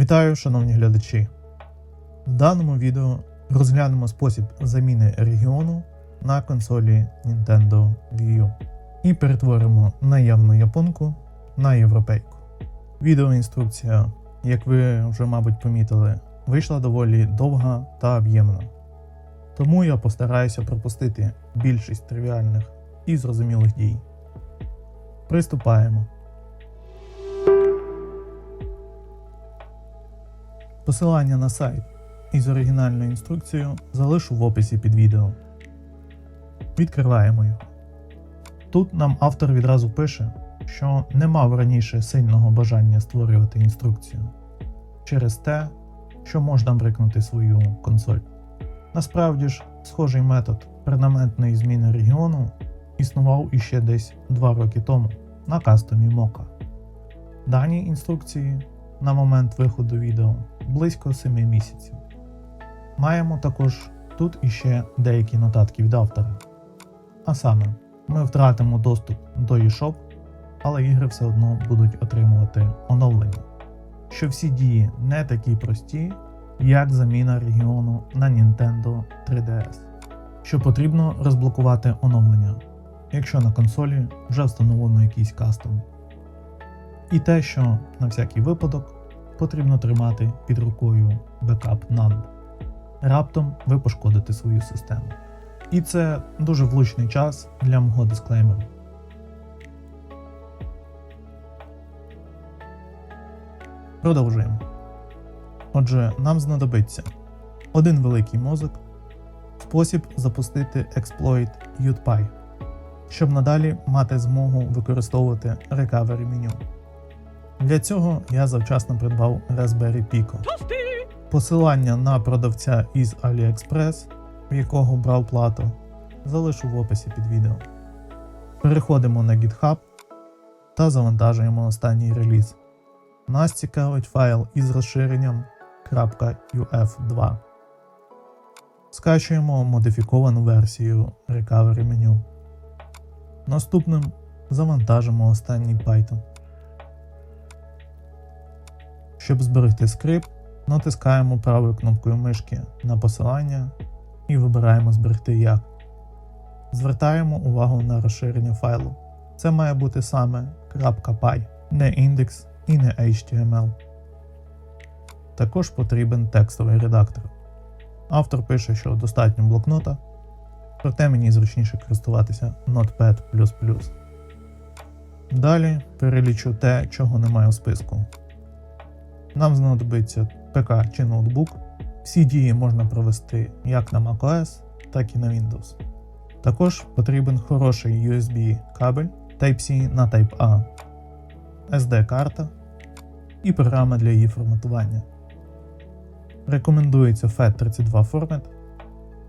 Вітаю, шановні глядачі! В даному відео розглянемо спосіб заміни регіону на консолі Nintendo Wii U і перетворимо наявну японку на європейку. Відеоінструкція, як ви вже, мабуть, помітили, вийшла доволі довга та об'ємна. Тому я постараюся пропустити більшість тривіальних і зрозумілих дій. Приступаємо. Посилання на сайт із оригінальною інструкцією залишу в описі під відео. Відкриваємо його. Тут нам автор відразу пише, що не мав раніше сильного бажання створювати інструкцію через те, що можна брикнути свою консоль. Насправді ж, схожий метод перманентної зміни регіону існував іще десь 2 роки тому на кастомі Mocha. Дані інструкції на момент виходу відео близько 7 місяців. Маємо також тут іще деякі нотатки від автора. А саме, ми втратимо доступ до eShop, але ігри все одно будуть отримувати оновлення. Що всі дії не такі прості, як заміна регіону на Nintendo 3DS. Що потрібно розблокувати оновлення, якщо на консолі вже встановлено якийсь кастом. І те, що на всякий випадок потрібно тримати під рукою бекап NAND. Раптом ви пошкодите свою систему. І це дуже влучний час для мого дисклеймеру. Продовжуємо. Отже, нам знадобиться один великий мозок, спосіб запустити експлойт UTPy, щоб надалі мати змогу використовувати recovery меню. Для цього я завчасно придбав Raspberry Pico. Посилання на продавця із AliExpress, в якого брав плату, залишу в описі під відео. Переходимо на GitHub та завантажуємо останній реліз. Нас цікавить файл із розширенням .uf2. Скачуємо модифіковану версію Recovery меню. Наступним завантажимо останній Python. Щоб зберегти скрипт, натискаємо правою кнопкою мишки на посилання і вибираємо Зберегти як. Звертаємо увагу на розширення файлу. Це має бути саме .py, не індекс і не HTML. Також потрібен текстовий редактор. Автор пише, що достатньо блокнота, проте мені зручніше користуватися Notepad. Далі перелічу те, чого немає у списку. Нам знадобиться ПК чи ноутбук. Всі дії можна провести як на macOS, так і на Windows. Також потрібен хороший USB кабель Type-C на Type-A, SD-карта і програма для її форматування. Рекомендується FAT32 формат,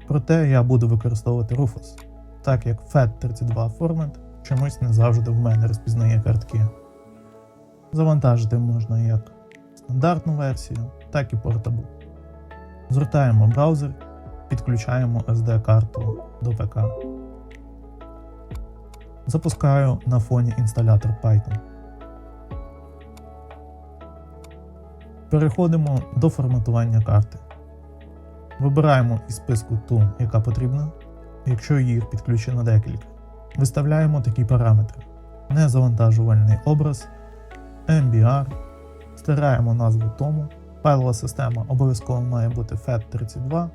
проте я буду використовувати Rufus, так як FAT32 формат чомусь не завжди в мене розпізнає картки. Завантажити можна як стандартну версію, так і Portable. Згортаємо браузер, підключаємо SD-карту до ПК. Запускаю на фоні інсталятор Python. Переходимо до форматування карти. Вибираємо із списку ту, яка потрібна, якщо їх підключено декілька. Виставляємо такі параметри: незавантажувальний образ, MBR, стираємо назву тому, файлова система обов'язково має бути FAT32,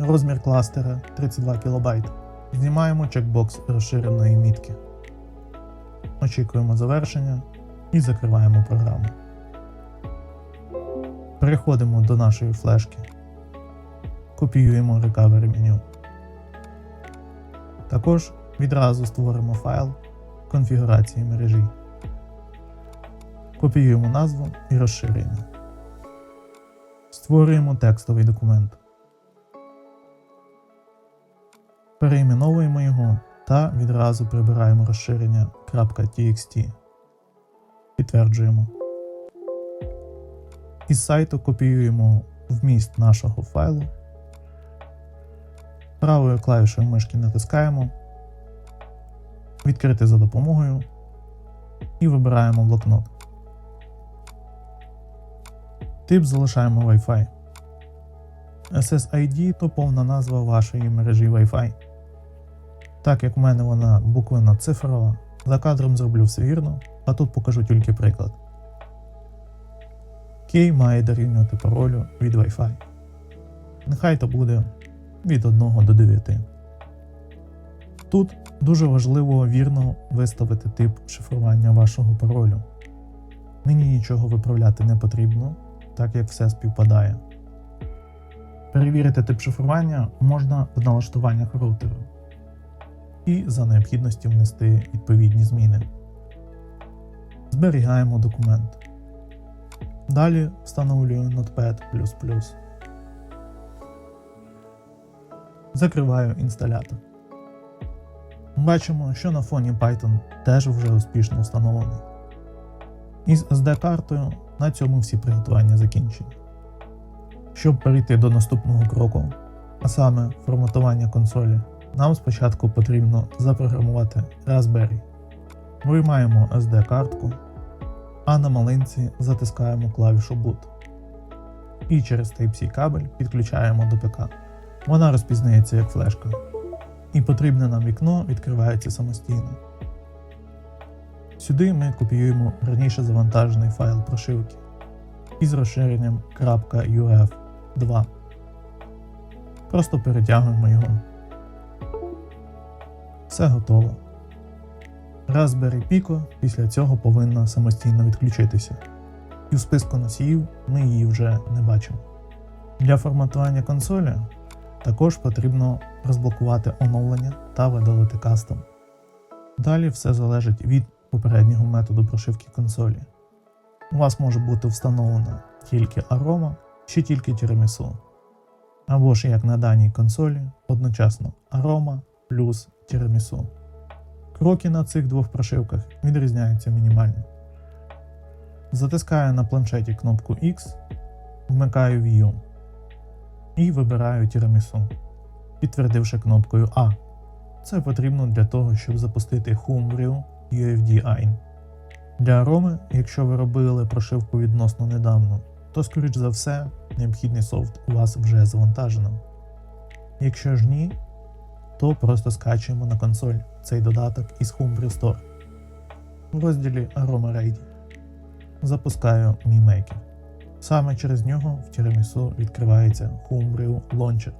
розмір кластера 32 кБ. Знімаємо чекбокс розширеної мітки. Очікуємо завершення і закриваємо програму. Переходимо до нашої флешки. Копіюємо recovery меню. Також відразу створимо файл конфігурації мережі. Копіюємо назву і розширення. Створюємо текстовий документ. Перейменовуємо його та відразу прибираємо розширення .txt. Підтверджуємо. Із сайту копіюємо вміст нашого файлу. Правою клавішою мишки натискаємо. Відкрити за допомогою і вибираємо блокнот. Тип залишаємо Wi-Fi. SSID то повна назва вашої мережі Wi-Fi. Так як в мене вона буквенно цифрова, за кадром зроблю все вірно, а тут покажу тільки приклад. Кей має дорівнювати паролю від Wi-Fi. Нехай то буде від 1 до 9. Тут дуже важливо вірно виставити тип шифрування вашого паролю. Мені нічого виправляти не потрібно, так як все співпадає. Перевірити тип шифрування можна в налаштуваннях роутеру і за необхідності внести відповідні зміни. Зберігаємо документ. Далі встановлюю Notepad. Закриваю інсталятор. Бачимо, що на фоні Python теж вже успішно встановлений. Із SD-картою на цьому всі приготування закінчені. Щоб перейти до наступного кроку, а саме форматування консолі, нам спочатку потрібно запрограмувати Raspberry. Виймаємо SD-картку, а на малинці затискаємо клавішу Boot. І через Type-C кабель підключаємо до ПК. Вона розпізнається як флешка. І потрібне нам вікно відкривається самостійно. Сюди ми копіюємо раніше завантажений файл прошивки із розширенням .uf2. Просто перетягуємо його. Все готово. Raspberry Pico після цього повинна самостійно відключитися. І в списку носіїв ми її вже не бачимо. Для форматування консолі також потрібно розблокувати оновлення та видалити кастом. Далі все залежить від попереднього методу прошивки консолі. У вас може бути встановлена тільки Aroma чи тільки Tiramisu. Або ж як на даній консолі, одночасно Aroma плюс Tiramisu. Кроки на цих двох прошивках відрізняються мінімально. Затискаю на планшеті кнопку X, вмикаю View і вибираю Tiramisu, підтвердивши кнопкою A. Це потрібно для того, щоб запустити Humbriu UFD Ein. Для Ароми, якщо ви робили прошивку відносно недавно, то, скоріш за все, необхідний софт у вас вже завантажено. Якщо ж ні, то просто скачуємо на консоль цей додаток із Humbriu Store. У розділі Aroma Ready запускаю MiMaker. Саме через нього в Tiramisu відкривається Humbriu Launcher.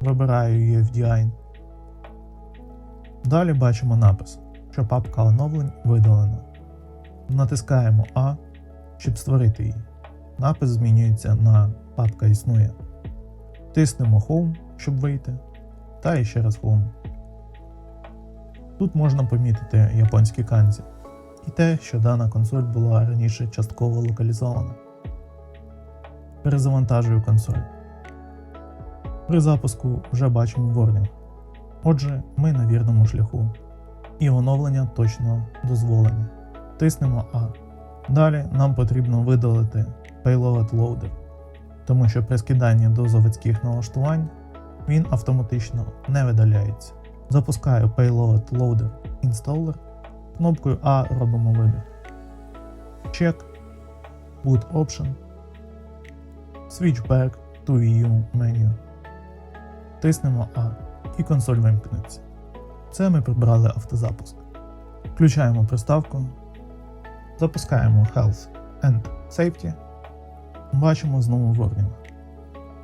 Вибираю UFDI. Далі бачимо напис, що папка оновлень видалена. Натискаємо А, щоб створити її. Напис змінюється на папка існує. Тиснемо Home, щоб вийти, та іще раз Home. Тут можна помітити японські канзі і те, що дана консоль була раніше частково локалізована. Перезавантажую консоль. При запуску вже бачимо ворнінг. Отже, ми на вірному шляху. І оновлення точно дозволені. Тиснемо А. Далі нам потрібно видалити Payload Loader, тому що при скиданні до заводських налаштувань він автоматично не видаляється. Запускаю Payload Loader Installer. Кнопкою А робимо вибір. Check, Boot Option, Switch back to View Menu. Тиснемо А і консоль вимкнеться. Це ми прибрали автозапуск. Включаємо приставку, запускаємо Health and Safety. Бачимо знову ворнінг.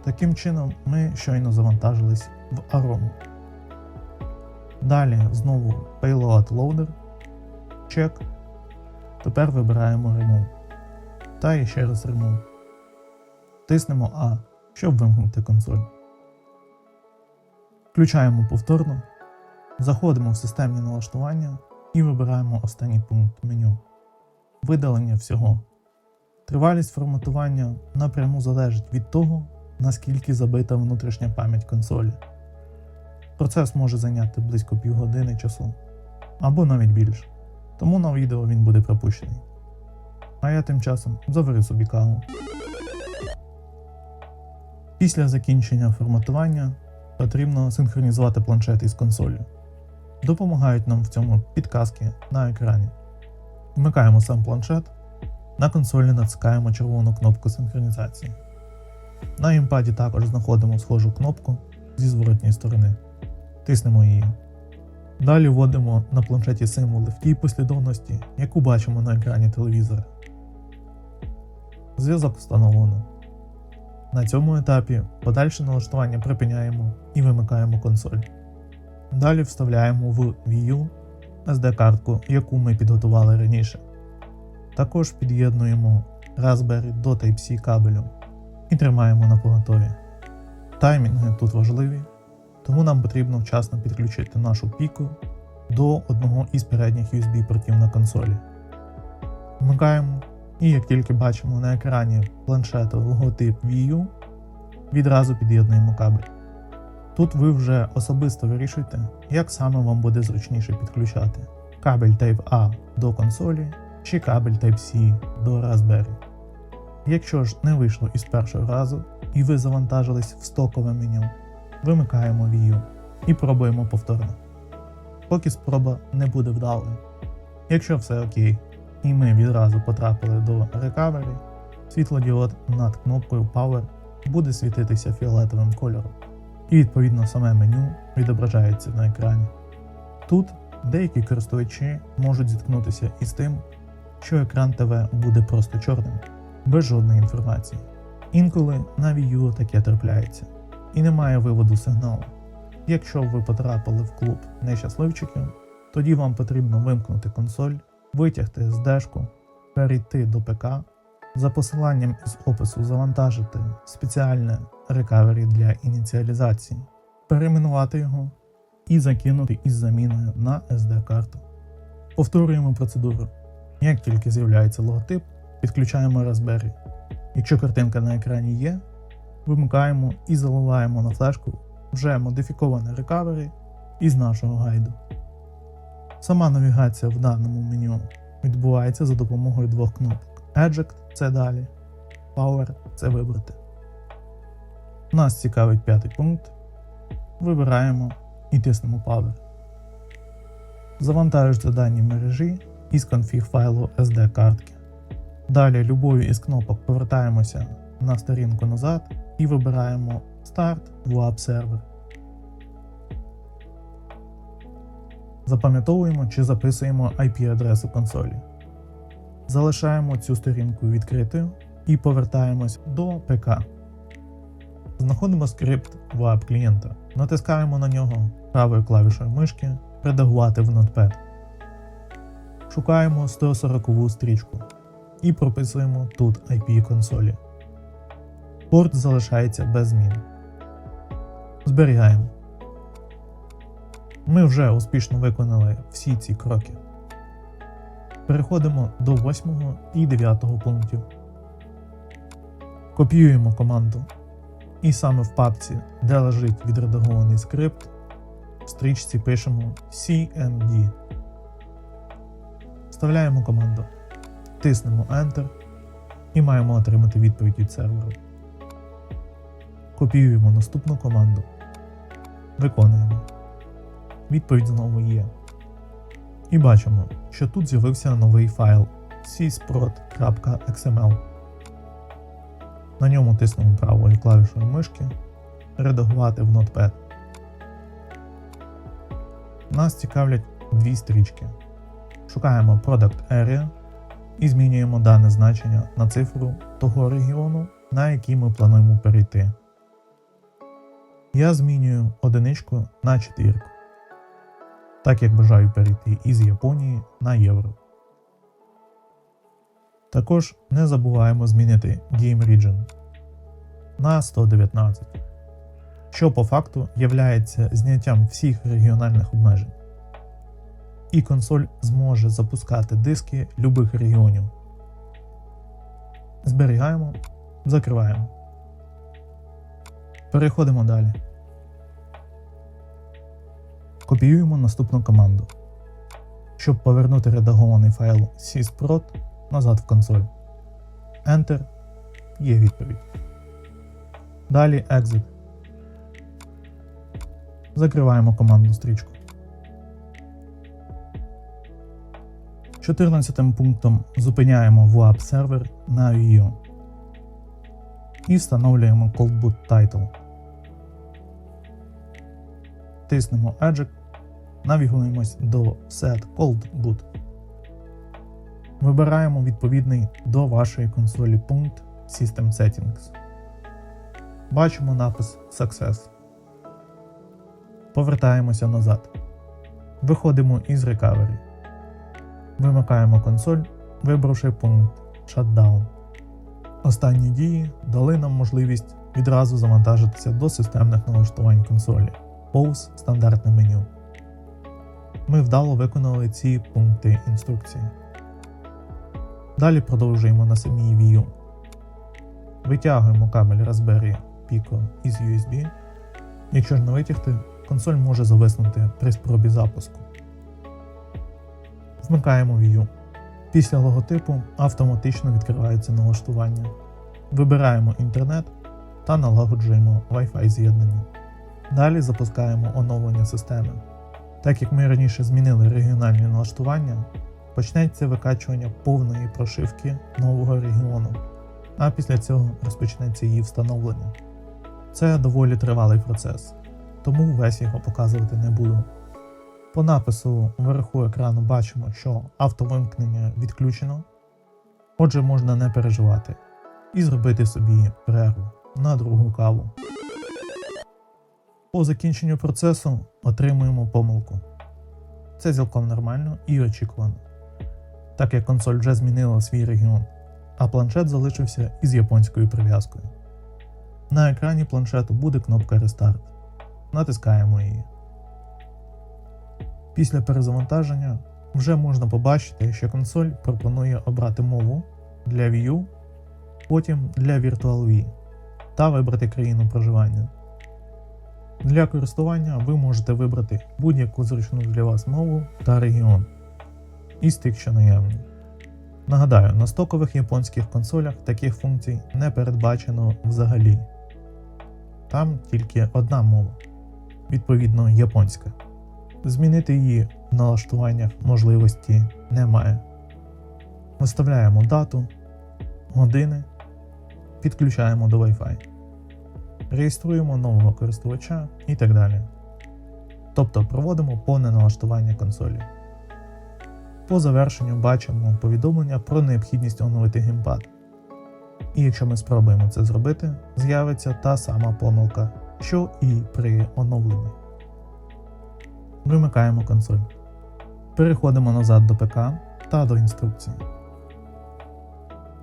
Таким чином, ми щойно завантажились в Aroma. Далі знову Payload Loader. Check. Тепер вибираємо Remove. Та і ще раз Remove. Тиснемо А, щоб вимкнути консоль. Включаємо повторно. Заходимо в системні налаштування і вибираємо останній пункт меню. Видалення всього. Тривалість форматування напряму залежить від того, наскільки забита внутрішня пам'ять консолі. Процес може зайняти близько півгодини часу або навіть більше, тому на відео він буде пропущений. А я тим часом заварю собі каву. Після закінчення форматування потрібно синхронізувати планшет із консолью. Допомагають нам в цьому підказки на екрані. Вмикаємо сам планшет На консолі натискаємо червону кнопку синхронізації. На геймпаді також знаходимо схожу кнопку зі зворотньої сторони. Тиснемо її. Далі вводимо на планшеті символи в тій послідовності, яку бачимо на екрані телевізора. Зв'язок встановлено. На цьому етапі подальше налаштування припиняємо і вимикаємо консоль. Далі вставляємо в U SD-картку, яку ми підготували раніше. Також під'єднуємо Raspberry до Type-C кабелю і тримаємо на поготові. Таймінги тут важливі, тому нам потрібно вчасно підключити нашу піку до одного із передніх USB-портів на консолі. Вмикаємо і як тільки бачимо на екрані планшету логотип Wii U, відразу під'єднуємо кабель. Тут ви вже особисто вирішуєте, як саме вам буде зручніше підключати кабель Type-A до консолі чи кабель Type-C до Raspberry. Якщо ж не вийшло із першого разу і ви завантажились в стокове меню, вимикаємо U і пробуємо повторно. Поки спроба не буде вдалою. Якщо все окей, і ми відразу потрапили до Recovery, світлодіод над кнопкою Power буде світитися фіолетовим кольором. І відповідно саме меню відображається на екрані. Тут деякі користувачі можуть зіткнутися із тим, що екран ТВ буде просто чорним, без жодної інформації. Інколи на Wii таке трапляється, і немає виводу сигналу. Якщо ви потрапили в клуб нещасливчиків, тоді вам потрібно вимкнути консоль, витягти SD-шку, перейти до ПК, за посиланням із опису завантажити спеціальне рекавері для ініціалізації, перейменувати його і закинути із заміною на SD-карту. Повторюємо процедуру. Як тільки з'являється логотип, підключаємо Raspberry. Якщо картинка на екрані є, вимикаємо і заливаємо на флешку вже модифіковане рекавері із нашого гайду. Сама навігація в даному меню відбувається за допомогою двох кнопок. Eject це далі, Power це вибрати. Нас цікавить п'ятий пункт. Вибираємо і тиснемо Power. Завантажуються дані мережі із конфіг файлу SD картки. Далі любою із кнопок повертаємося на сторінку назад і вибираємо Start WAP сервер. Запам'ятовуємо чи записуємо IP-адресу консолі. Залишаємо цю сторінку відкритою і повертаємось до ПК. Знаходимо скрипт WAP клієнта, натискаємо на нього правою клавішою мишки Редагувати в Notepad. Шукаємо 140 стрічку і прописуємо тут IP консолі. Порт залишається без змін. Зберігаємо. Ми вже успішно виконали всі ці кроки. Переходимо до 8 і 9 пунктів. Копіюємо команду. І саме в папці, де лежить відредагований скрипт, в стрічці пишемо CMD. Вставляємо команду, тиснемо Enter і маємо отримати відповідь від серверу. Копіюємо наступну команду. Виконуємо. Відповідь знову є. І бачимо, що тут з'явився новий файл sysprot.xml. На ньому тиснемо правою клавішою мишки Редагувати в Notepad. Нас цікавлять дві стрічки. Шукаємо Product Area і змінюємо дане значення на цифру того регіону, на який ми плануємо перейти. Я змінюю одиничку на четвірку, так як бажаю перейти із Японії на євро. Також не забуваємо змінити Game Region на 119, що по факту являється зняттям всіх регіональних обмежень. І консоль зможе запускати диски любих регіонів. Зберігаємо, закриваємо. Переходимо далі. Копіюємо наступну команду, щоб повернути редагований файл sysprot назад в консоль. Enter є відповідь. Далі Exit. Закриваємо командну стрічку. 14 пунктом зупиняємо WAP сервер на Vue і встановлюємо ColdBoot Title. Тиснемо Eject, навігуємось до Set Cold Boot. Вибираємо відповідний до вашої консолі пункт System Settings. Бачимо напис Success. Повертаємося назад. Виходимо із Recovery. Вимикаємо консоль, вибравши пункт Shutdown. Останні дії дали нам можливість відразу завантажитися до системних налаштувань консолі. Pause стандартне меню. Ми вдало виконали ці пункти інструкції. Далі продовжуємо на самій View. Витягуємо кабель Raspberry Pico із USB. Якщо ж не витягти, консоль може зависнути при спробі запуску. Вмикаємо View. Після логотипу автоматично відкриваються налаштування. Вибираємо інтернет та налагоджуємо Wi-Fi з'єднання. Далі запускаємо оновлення системи. Так як ми раніше змінили регіональні налаштування, почнеться викачування повної прошивки нового регіону, а після цього розпочнеться її встановлення. Це доволі тривалий процес, тому весь його показувати не буду. По напису вверху екрану бачимо, що автовимкнення відключено, отже, можна не переживати і зробити собі перерву на другу каву. По закінченню процесу отримуємо помилку. Це цілком нормально і очікувано, так як консоль вже змінила свій регіон, а планшет залишився із японською прив'язкою. На екрані планшету буде кнопка Restart. Натискаємо її. Після перезавантаження вже можна побачити, що консоль пропонує обрати мову для View, потім для Virtual-V та вибрати країну проживання. Для користування ви можете вибрати будь-яку зручну для вас мову та регіон із тих, що наявні. Нагадаю, на стокових японських консолях таких функцій не передбачено взагалі. Там тільки одна мова, відповідно японська. Змінити її в налаштуваннях можливості немає. Виставляємо дату, години, підключаємо до Wi-Fi, реєструємо нового користувача і так далі. Тобто проводимо повне налаштування консолі. По завершенню бачимо повідомлення про необхідність оновити геймпад. І якщо ми спробуємо це зробити, з'явиться та сама помилка, що і при оновленні. Вимикаємо консоль. Переходимо назад до ПК та до інструкції.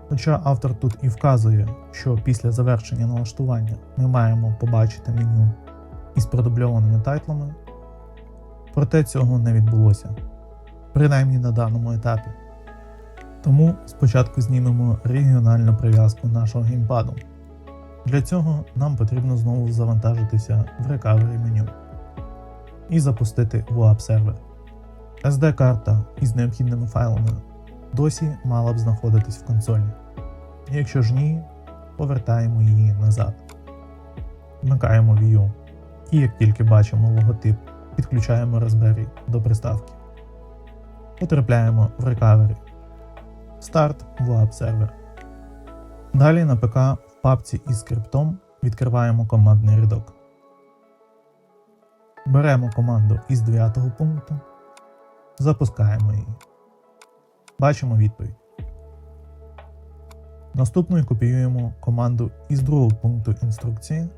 Хоча автор тут і вказує, що після завершення налаштування ми маємо побачити меню із продубльованими тайтлами, проте цього не відбулося, принаймні на даному етапі. Тому спочатку знімемо регіональну прив'язку нашого геймпаду. Для цього нам потрібно знову завантажитися в Recovery меню і запустити WAP сервер. SD-карта із необхідними файлами досі мала б знаходитись в консолі. Якщо ж ні, повертаємо її назад. Вмикаємо View. І як тільки бачимо логотип, підключаємо Raspberry до приставки. Потрапляємо в Recovery. Старт WAP сервер. Далі на ПК в папці із скриптом відкриваємо командний рядок. Беремо команду із 9 пункту, запускаємо її. Бачимо відповідь. Наступною копіюємо команду із другого пункту інструкції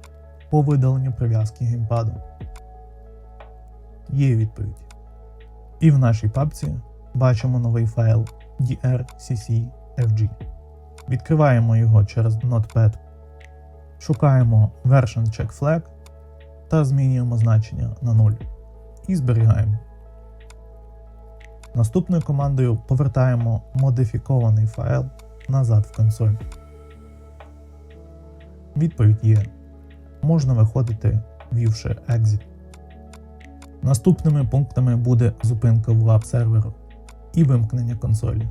по видаленню прив'язки геймпаду. Є відповідь. І в нашій папці бачимо новий файл drccfg. Відкриваємо його через Notepad, шукаємо Version Check Flag та змінюємо значення на 0 і зберігаємо. Наступною командою повертаємо модифікований файл назад в консоль. Відповідь є. Можна виходити, ввівши Exit. Наступними пунктами буде зупинка в лаб серверу і вимкнення консолі.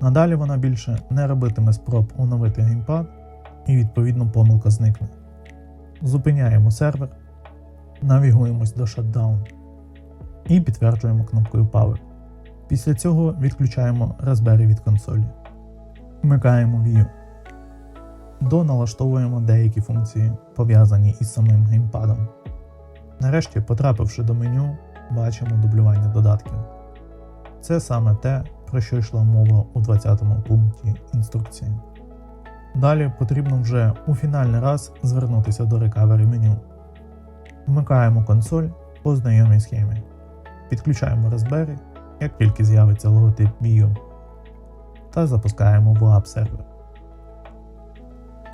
Надалі вона більше не робитиме спроб оновити геймпад і відповідно помилка зникне. Зупиняємо сервер, навігуємось до Shutdown і підтверджуємо кнопкою Power. Після цього відключаємо Raspberry від консолі. Вмикаємо U. Доналаштовуємо деякі функції, пов'язані із самим геймпадом. Нарешті, потрапивши до меню, бачимо дублювання додатків. Це саме те, про що йшла мова у 20 пункті інструкції. Далі потрібно вже у фінальний раз звернутися до Recovery меню. Вмикаємо консоль по знайомій схемі. Підключаємо Raspberry, як тільки з'явиться логотип Wii та запускаємо VLAB сервер.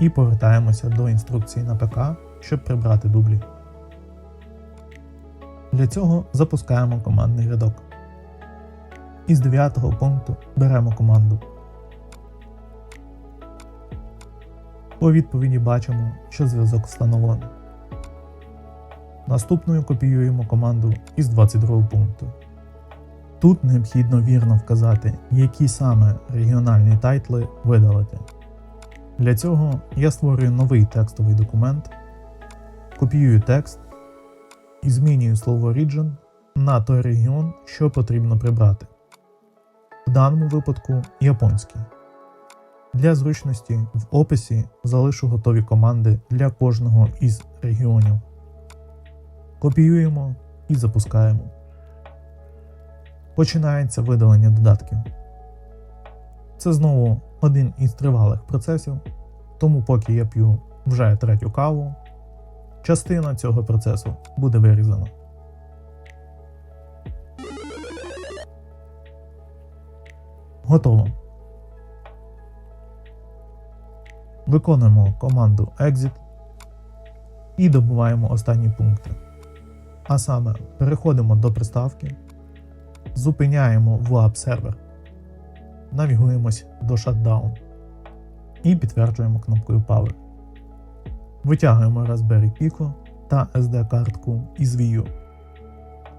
І повертаємося до інструкції на ПК, щоб прибрати дублі. Для цього запускаємо командний рядок. Із 9 пункту беремо команду. По відповіді бачимо, що зв'язок встановлено. Наступною копіюємо команду із 22 пункту. Тут необхідно вірно вказати, які саме регіональні тайтли видалити. Для цього я створюю новий текстовий документ, копіюю текст і змінюю слово region на той регіон, що потрібно прибрати. В даному випадку японський. Для зручності в описі залишу готові команди для кожного із регіонів. Копіюємо і запускаємо. Починається видалення додатків. Це знову один із тривалих процесів, тому поки я п'ю вже третю каву, частина цього процесу буде вирізана. Готово. Виконуємо команду Exit і добуваємо останні пункти. А саме переходимо до приставки, зупиняємо VLAB сервер, навігуємось до Shutdown і підтверджуємо кнопкою Power. Витягуємо Raspberry Pico та SD-картку із Wii.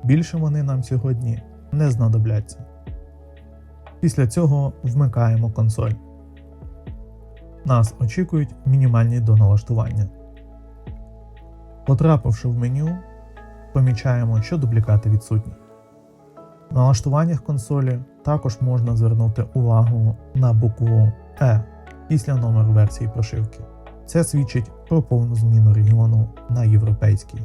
Більше вони нам сьогодні не знадобляться. Після цього вмикаємо консоль. Нас очікують мінімальні доналаштування. Потрапивши в меню, помічаємо, що дублікати відсутні. В налаштуваннях консолі також можна звернути увагу на букву E після номеру версії прошивки. Це свідчить про повну зміну регіону на європейський.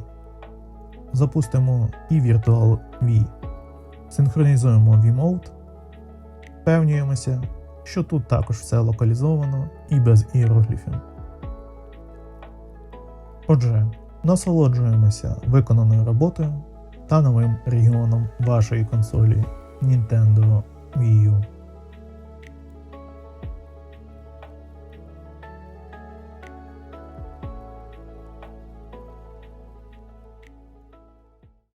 Запустимо і Virtual V. Синхронізуємо V-Mode. Впевнюємося, що тут також все локалізовано і без іерогліфів. Отже, насолоджуємося виконаною роботою та новим регіоном вашої консолі Nintendo Wii U.